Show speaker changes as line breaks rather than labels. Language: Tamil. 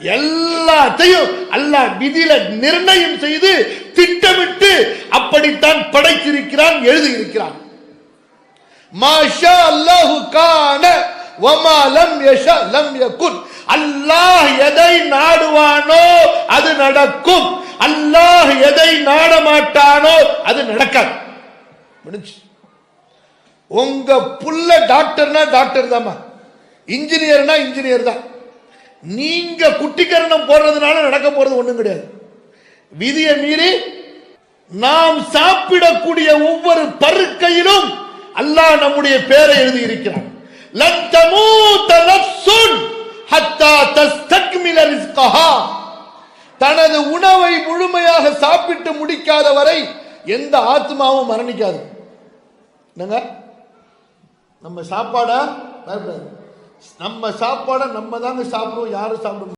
எல்லாத்தையும் அல்லாஹ் விதியில நிர்ணயம் செய்து திட்டமிட்டு அப்படித்தான் படைத்திருக்கிறான் எழுதியிருக்கிறான். மாஷா அல்லாஹு கான வமா லம் யஷா லம் யகுன். அல்லாஹ் எதை நாடுவானோ அது நடக்கும். அல்லாஹ் எதை நாட மாட்டானோ அது நடக்காது. முடிஞ்சு. உங்க புள்ள டாக்டர்னா டாக்டர் தாம்மா. இன்ஜினியர்னா இன்ஜினியர் தான். நீங்க குட்டிக்கரணம் போடுறதுனால நடக்க போறது ஒண்ணும் கிடையாது. விதியை மீறி நாம் சாப்பிடக்கூடிய ஒவ்வொரு பருக்கையிலும் அல்லாஹ் நம்முடைய பேரை எழுதி இருக்கிறான் ஹத்தா தனது உணவை முழுமையாக சாப்பிட்டு முடிக்காத வரை எந்த ஆத்மாவும் மரணிக்காது. என்னங்க? நம்ம சாப்பாடா பயப்படாது நம்ம சாப்பாடை நம்ம தாங்க சாப்பிடுவோம் யாரும் சாப்பிட